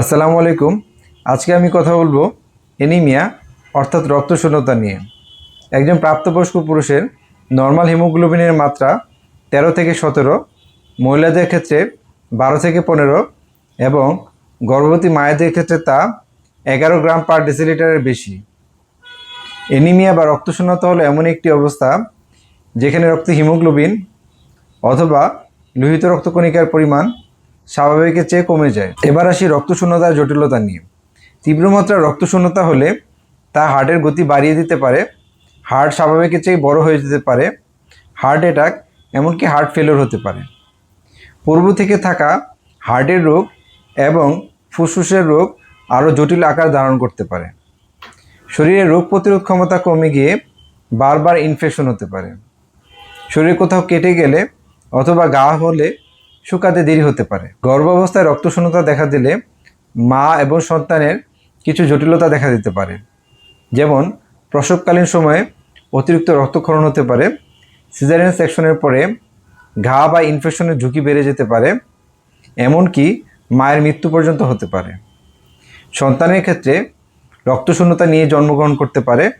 আসসালামু আলাইকুম। আজকে আমি কথা বলব এনিমিয়া, অর্থাৎ রক্তশূন্যতা নিয়ে। একজন প্রাপ্তবয়স্ক পুরুষের নর্মাল হিমোগ্লোবিনের মাত্রা তেরো থেকে সতেরো, মহিলাদের ক্ষেত্রে বারো থেকে পনেরো এবং গর্ভবতী মায়েদের ক্ষেত্রে তা এগারো গ্রাম পার ডেসিলিটারের বেশি। এনিমিয়া বা রক্তশূন্যতা হলো এমন একটি অবস্থা যেখানে রক্তে হিমোগ্লোবিন অথবা লোহিত রক্তকণিকার পরিমাণ স্বাভাবিকের চেয়ে কমে যায়। এবার আসি রক্তশূন্যতার জটিলতা নিয়ে। তীব্রমাত্রার রক্তশূন্যতা হলে তা হার্টের গতি বাড়িয়ে দিতে পারে, হার্ট স্বাভাবিকের চেয়ে বড় হয়ে যেতে পারে, হার্ট অ্যাটাক এমনকি হার্ট ফেলিওর হতে পারে। পূর্ব থেকে থাকা হার্টের রোগ এবং ফুসফুসের রোগ আরও জটিল আকার ধারণ করতে পারে। শরীরের রোগ প্রতিরোধ ক্ষমতা কমে গিয়ে বারবার ইনফেকশন হতে পারে। শরীর কোথাও কেটে গেলে অথবা গা হলে শুকাতে দেরি হতে পারে। গর্ভাবস্থায় রক্তশূন্যতা দেখা দিলে মা এবং সন্তানের কিছু জটিলতা দেখা দিতে পারে। যেমন, প্রসবকালীন সময়ে অতিরিক্ত রক্তক্ষরণ হতে পারে, সিজারিয়ান সেকশনের পরে ঘা বা ইনফেকশনের ঝুঁকি বেড়ে যেতে পারে, এমনকি মায়ের মৃত্যু পর্যন্ত হতে পারে। সন্তানের ক্ষেত্রে রক্তশূন্যতা নিয়ে জন্মগ্রহণ করতে পারে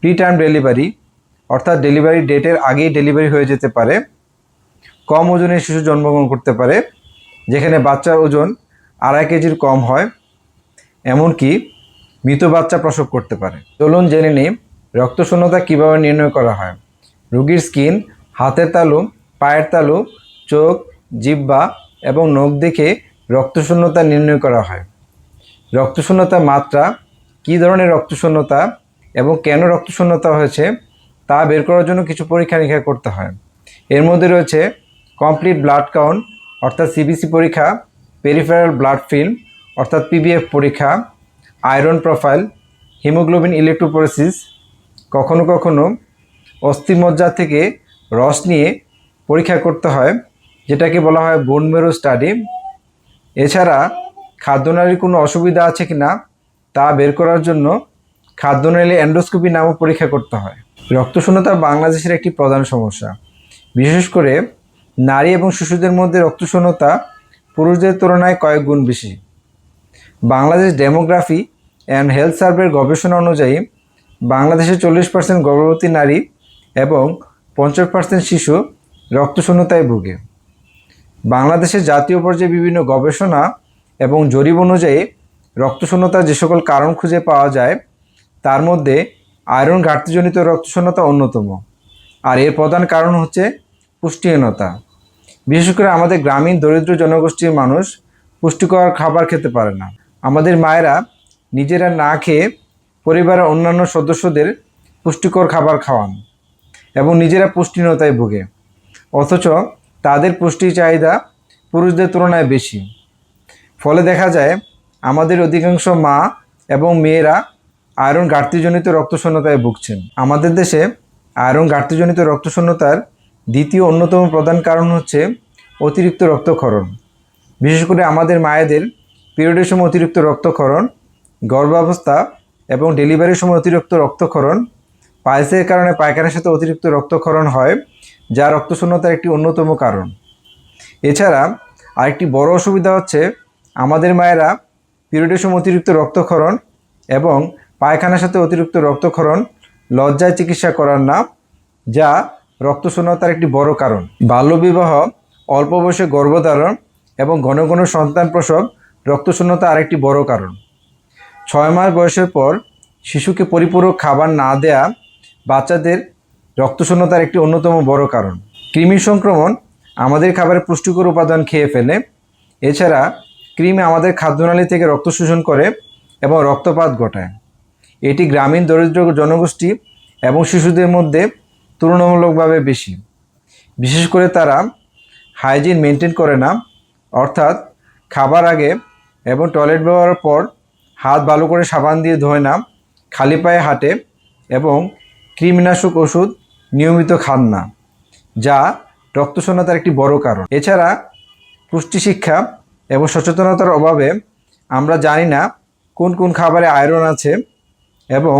প্রিটার্ম ডেলিভারি, অর্থাৎ ডেলিভারি ডেটের আগেই ডেলিভারি হয়ে যেতে পারে কম ওজনের শিশু জন্মগ্রহণ করতে পারে, যেখানে বাচ্চার ওজন আড়াই কেজির কম হয়, এমনকি মৃত বাচ্চা প্রসব করতে পারে। চলুন জেনে নিই রক্তশূন্যতা কীভাবে নির্ণয় করা হয়। রোগীর স্কিন, হাতের তালু, পায়ের তালু, চোখ জিব্বা এবং নখ দেখে রক্তশূন্যতা নির্ণয় করা হয়। রক্তশূন্যতার মাত্রা, কী ধরনের রক্তশূন্যতা এবং কেন রক্তশূন্যতা হয়েছে তা বের করার জন্য কিছু পরীক্ষা নিরীক্ষা করতে হয়। এর মধ্যে রয়েছে কমপ্লিট ব্লাড কাউন্ট অর্থাৎ সিবিসি পরীক্ষা পেরিফেরাল ব্লাড ফিল্ম অর্থাৎ পিবিএফ পরীক্ষা আয়রন প্রোফাইল হিমোগ্লোবিন ইলেকট্রোপোরেসিস কখনো কখনো অস্থিমজ্জা থেকে রস নিয়ে পরীক্ষা করতে হয়, যেটাকে বলা হয় বোন মেরো স্টাডি এছাড়া খাদ্যনালীর কোনো অসুবিধা আছে কি না তা বের করার জন্য খাদ্যনালী এন্ডোস্কোপি নামক পরীক্ষা করতে হয়। রক্তশূন্যতা বাংলাদেশের একটি প্রধান সমস্যা। বিশেষ করে নারী এবং শিশুদের মধ্যে রক্তশূন্যতা পুরুষদের তুলনায় কয়েক গুণ বেশি। বাংলাদেশ ডেমোগ্রাফি অ্যান্ড হেলথ সার্ভের গবেষণা অনুযায়ী বাংলাদেশে চল্লিশ পার্সেন্ট গর্ভবতী নারী এবং পঞ্চাশ পার্সেন্ট শিশু রক্তশূন্যতায় ভুগে। বাংলাদেশের জাতীয় পর্যায়ে বিভিন্ন গবেষণা এবং জরিপ অনুযায়ী রক্তশূন্যতার যে সকল কারণ খুঁজে পাওয়া যায়, তার মধ্যে আয়রন ঘাটতিজনিত রক্তশূন্যতা অন্যতম। আর এর প্রধান কারণ হচ্ছে পুষ্টিহীনতা। বিশেষ করে আমাদের গ্রামীণ দরিদ্র জনগোষ্ঠীর মানুষ পুষ্টিকর খাবার খেতে পারে না। আমাদের মায়েরা নিজেরা না খেয়ে পরিবারের অন্যান্য সদস্যদের পুষ্টিকর খাবার খাওয়ান এবং নিজেরা পুষ্টিহীনতায় ভোগে। অথচ তাদের পুষ্টি চাহিদা পুরুষদের তুলনায় বেশি। ফলে দেখা যায় আমাদের অধিকাংশ মা এবং মেয়েরা আয়রন ঘাটতিজনিত রক্তশূন্যতায় ভুগছেন। আমাদের দেশে আয়রন ঘাটতিজনিত রক্তশূন্যতার দ্বিতীয় অন্যতম প্রধান কারণ হচ্ছে অতিরিক্ত রক্তক্ষরণ। বিশেষ করে আমাদের মায়েদের পিরিয়ডের সময় অতিরিক্ত রক্তক্ষরণ, গর্ভাবস্থা এবং ডেলিভারির সময় অতিরিক্ত রক্তক্ষরণ পায়েসের কারণে পায়খানার সাথে অতিরিক্ত রক্তক্ষরণ হয়, যা রক্তশূন্যতার একটি অন্যতম কারণ। এছাড়া আরেকটি বড় অসুবিধা হচ্ছে আমাদের মায়েরা পিরিয়ডের সময় অতিরিক্ত রক্তক্ষরণ এবং পায়খানার সাথে অতিরিক্ত রক্তক্ষরণ লজ্জায় চিকিৎসা করার না, যা রক্তশূন্যতার একটি বড় কারণ। বাল্যবিবাহ, অল্প বয়সে গর্ভধারণ এবং ঘন ঘন সন্তান প্রসব রক্তশূন্যতা আরেকটি বড় কারণ। ছয় মাস বয়সের পর শিশুকে পরিপূরক খাবার না দেয়া বাচ্চাদের রক্তশূন্যতার একটি অন্যতম বড় কারণ। কৃমি সংক্রমণ আমাদের খাবারে পুষ্টিকর উপাদান খেয়ে ফেলে। এছাড়া কৃমি আমাদের খাদ্যনালী থেকে রক্ত শোষণ করে এবং রক্তপাত ঘটায়। এটি গ্রামীণ দরিদ্র জনগোষ্ঠী এবং শিশুদের মধ্যে তুলনামূলকভাবে বেশি। বিশেষ করে তারা হাইজিন মেনটেন করে না, অর্থাৎ খাবার আগে এবং টয়লেট ব্যবহারের পর হাত ভালো করে সাবান দিয়ে ধোয় না, খালি পায়ে হাঁটে এবং কৃমিনাশক ওষুধ নিয়মিত খান না, যা রক্তশূন্যতার একটি বড় কারণ। এছাড়া পুষ্টি শিক্ষা এবং সচেতনতার অভাবে আমরা জানি না কোন কোন খাবারে আয়রন আছে এবং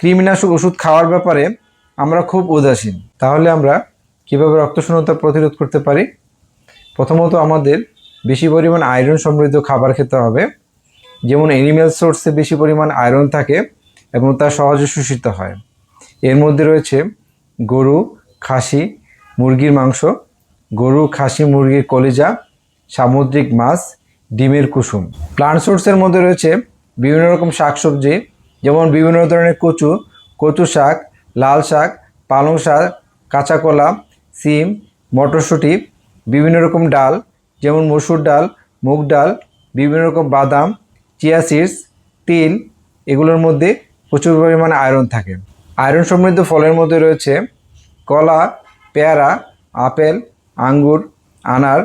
কৃমিনাশক ওষুধ খাওয়ার ব্যাপারে আমরা খুব উদাসীন। তাহলে আমরা কীভাবে রক্তশূন্যতা প্রতিরোধ করতে পারি? প্রথমত আমাদের বেশি পরিমাণ আয়রন সমৃদ্ধ খাবার খেতে হবে। যেমন অ্যানিম্যাল সোর্সে বেশি পরিমাণ আয়রন থাকে এবং তা সহজে শোষিত হয়। এর মধ্যে রয়েছে গরু, খাসি, মুরগির মাংস, গরু, খাসি, মুরগির কলিজা, সামুদ্রিক মাছ, ডিমের কুসুম। প্লান্ট সোর্সের মধ্যে রয়েছে বিভিন্ন রকম শাকসবজি, যেমন বিভিন্ন ধরনের কচু কচু শাক লাল শাক, পালং শাক, কাঁচা কলা, সিম, মটরশুঁটি, বিভিন্ন রকম ডাল, যেমন মসুর ডাল, মুগ ডাল, বিভিন্ন রকম বাদাম, চিয়া সিডস, তিল, এগুলোর মধ্যে প্রচুর পরিমাণে আয়রন থাকে। আয়রন সমৃদ্ধ ফলের মধ্যে রয়েছে কলা, পেয়ারা, আপেল, আঙ্গুর, আনার,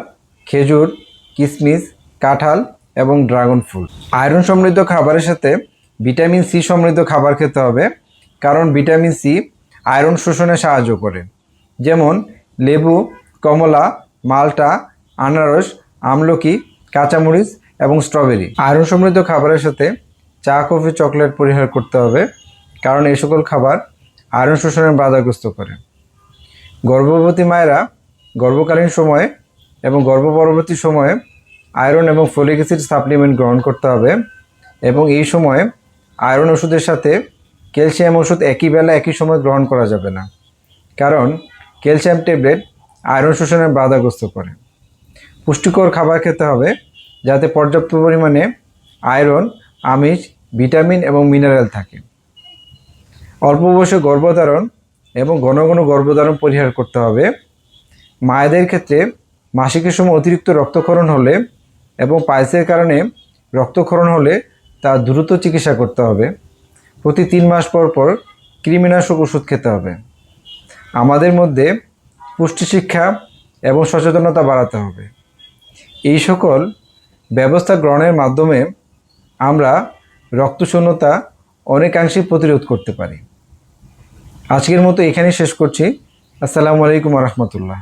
খেজুর কিশমিশ কাঁঠাল এবং ড্রাগন ফ্রুট। আয়রন সমৃদ্ধ খাবারের সাথে ভিটামিন সি সমৃদ্ধ খাবার খেতে হবে। কারণ ভিটামিন সি আয়রন শোষণে সাহায্য করে। যেমন লেবু, কমলা, মালটা, আনারস, আমলকি, কাঁচামরিচ এবং স্ট্রবেরি। আয়রন সমৃদ্ধ খাবারের সাথে চা, কফি, চকলেট পরিহার করতে হবে, কারণ এই সকল খাবার আয়রন শোষণে বাধাগ্রস্ত করে। গর্ভবতী মায়েরা গর্ভকালীন সময়ে এবং গর্ভ পরবর্তী সময়ে আয়রন এবং ফলিক অ্যাসিড সাপ্লিমেন্ট গ্রহণ করতে হবে এবং এই সময়ে আয়রন ওষুধের সাথে ক্যালসিয়াম ওষুধ একই বেলা, একই সময় গ্রহণ করা যাবে না। কারণ ক্যালসিয়াম ট্যাবলেট আয়রন শোষণে বাধাগ্রস্ত করে। পুষ্টিকর খাবার খেতে হবে যাতে পর্যাপ্ত পরিমাণে আয়রন, আমিষ, ভিটামিন এবং মিনারেল থাকে। অল্প বয়সে গর্ভধারণ এবং ঘন ঘন গর্ভধারণ পরিহার করতে হবে। মায়েদের ক্ষেত্রে মাসিকের সময় অতিরিক্ত রক্তক্ষরণ হলে এবং পাইসের কারণে রক্তক্ষরণ হলে তা দ্রুত চিকিৎসা করতে হবে। প্রতি তিন মাস পর পর কৃমিনাশক ওষুধ খেতে হবে। আমাদের মধ্যে পুষ্টি শিক্ষা এবং সচেতনতা বাড়াতে হবে। এই সকল ব্যবস্থা গ্রহণের মাধ্যমে আমরা রক্তশূন্যতা অনেকাংশে প্রতিরোধ করতে পারি। আজকের মতো এখানেই শেষ করছি। আসসালামু আলাইকুম রহমতুল্লাহ।